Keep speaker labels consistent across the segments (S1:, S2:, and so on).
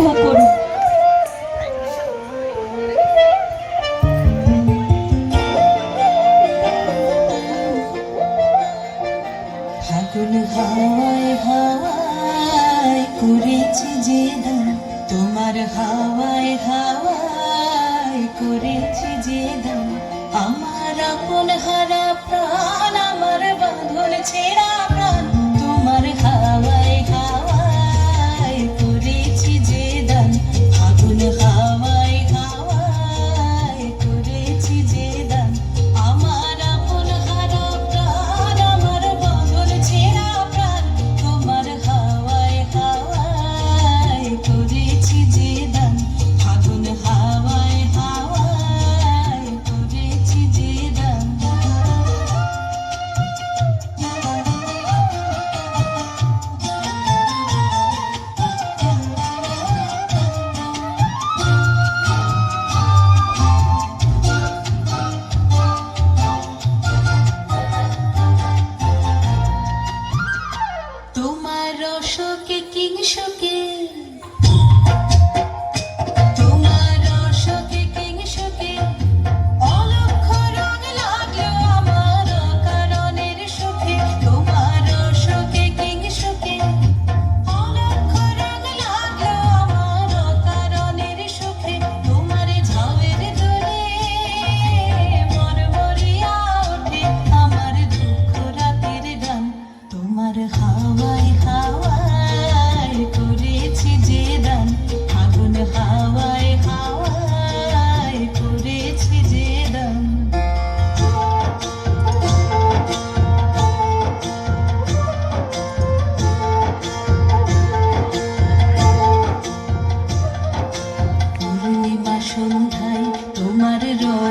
S1: 고맙고.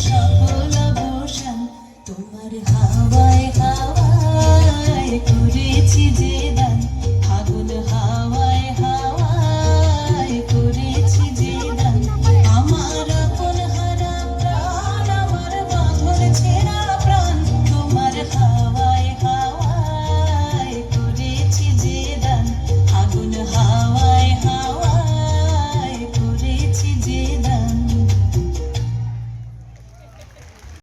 S1: সকল অবসান তোমার হাওয়ায় হাওয়ায় করেছি যে